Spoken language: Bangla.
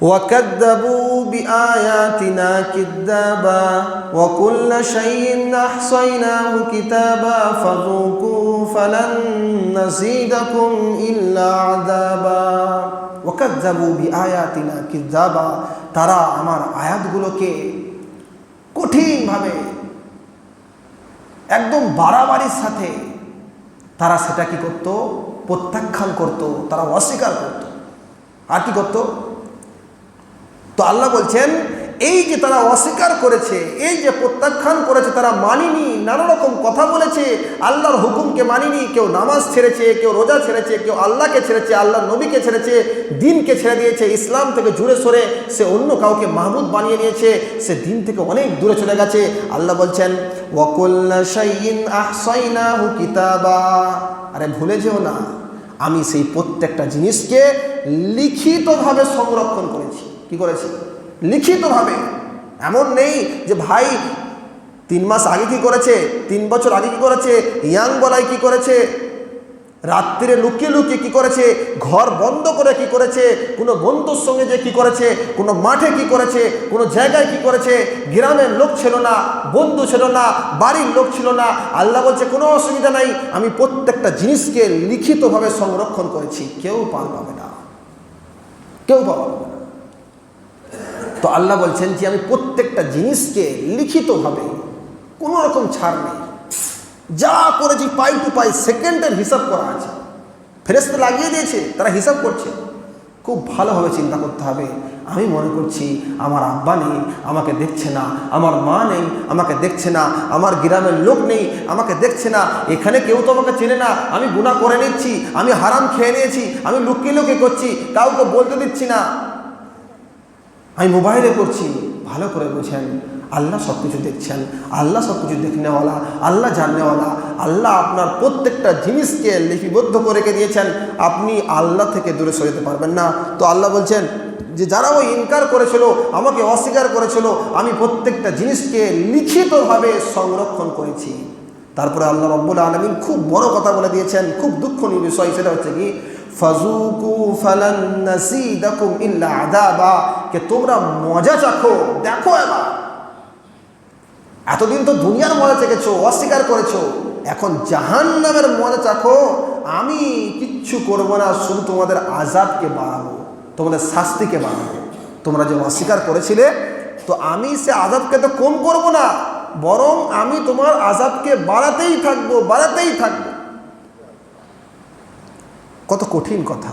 وكذبوا بآياتنا كذابا وكل شيء أحصيناه كتابا فذوقوا فلن نزيدكم إلا عذابا وكذبوا بآياتنا كذابا তারা আমার আয়াতগুলোকে কঠিনভাবে একদম বাড়াবাড়ির সাথে তারা সেটা কি করত প্রত্যাখ্যান করত তারা অস্বীকার করত আর কি করত তো আল্লাহ বলছেন, এই যে তারা অস্বীকার করেছে, এই যে প্রত্যাখ্যান করেছে, তারা মানিনি, নানা রকম কথা বলেছে, আল্লাহর হুকুমকে মানিনি, কেউ নামাজ ছেড়েছে, কেউ রোজা ছেড়েছে, কেউ আল্লাহকে ছেড়েছে, আল্লাহর নবীকে ছেড়েছে, দিনকে ছেড়ে দিয়েছে, ইসলাম থেকে জুড়ে সরে সে অন্য কাউকে মাহবুদ বানিয়ে নিয়েছে, সে দিন থেকে অনেক দূরে চলে গেছে। আল্লাহ বলছেন আরে ভুলে যেও না, আমি সেই প্রত্যেকটা জিনিসকে লিখিতভাবে সংরক্ষণ করেছি। কি করেছি? লিখিতভাবে। এমন নেই যে ভাই তিন মাস আগে কি করেছে, তিন বছর আগে কি করেছে, ইয়াং বলাই কি করেছে রাত্রিরে লুকিয়ে লুকিয়ে কি করেছে, ঘর বন্ধ করে কি করেছে, কোনো বন্ধুর সঙ্গে যে কি করেছে, কোনো মাঠে কি করেছে, কোনো জায়গায় কি করেছে, গ্রামের লোক ছিল না, বন্ধু ছিল না, বাড়ির লোক ছিল না, আল্লাহ বলছে কোনো অসুবিধা নাই, আমি প্রত্যেকটা জিনিসকে লিখিতভাবে সংরক্ষণ করেছি, কেউ পার পাবে না। কেউ পাবে না। তো আল্লাহ বলছেন যে আমি প্রত্যেকটা জিনিসকে লিখিতভাবে কোনো রকম ছাড় নেই। যা করেছি পাই টু পাই সেকেন্ডের হিসাব করা আছে। ফেরেস্তে লাগিয়ে দিয়েছে, তারা হিসাব করছে। খুব ভালোভাবে চিন্তা করতে হবে। আমি মনে করছি আমার আব্বা নেই, আমাকে দেখছে না, আমার মা নেই, আমাকে দেখছে না, আমার গ্রামের লোক নেই, আমাকে দেখছে না, এখানে কেউ তো আমাকে চেনে না, আমি গুণা করে নিচ্ছি, আমি হারাম খেয়ে নিয়েছি, আমি লুকিয়ে লুকিয়ে করছি, কাউকে বলতে দিচ্ছি না। আমি মোবাইলে করছি ভালো করে বুঝেন। আল্লাহ সব কিছু দেখছেন। আল্লাহ সব কিছু দেখনেওয়ালা, আল্লাহ জাননেওয়ালা আল্লাহ আপনার প্রত্যেকটা জিনিসকে লিপিবদ্ধ করে রেখে দিয়েছেন। আপনি আল্লাহ থেকে দূরে সরিতে পারবেন না। তো আল্লাহ বলছেন যে, যারা ওই ইনকার করেছিল, আমাকে অস্বীকার করেছিল, আমি প্রত্যেকটা জিনিসকে লিখিতভাবে সংরক্ষণ করেছি। তারপরে আল্লাহ রব্বুল আলমিন খুব বড় কথা বলে দিয়েছেন। খুব দুঃখনীয় বিষয়, সেটা হচ্ছে কি? ফাজুকু ফালান নাসিদাকুম ইল্লা আদাবা কে তোমরা মজা চাখো, দেখো এবার। এতদিন তো দুনিয়ার মজা চেখেছো, অস্বীকার করেছ। এখন জাহান নামের মজা চাখো, আমি কিচ্ছু করব না, শুধু তোমাদের আজাবকে বাড়াবো, তোমাদের শাস্তিকে বাড়াবো। তোমরা যে অস্বীকার করেছিলে, তো আমি সে আজাবকে তো কম করব না, বরং আমি তোমার আজাবকে বাড়াতেই থাকব বাড়াতেই থাকব। কত কঠিন কথা।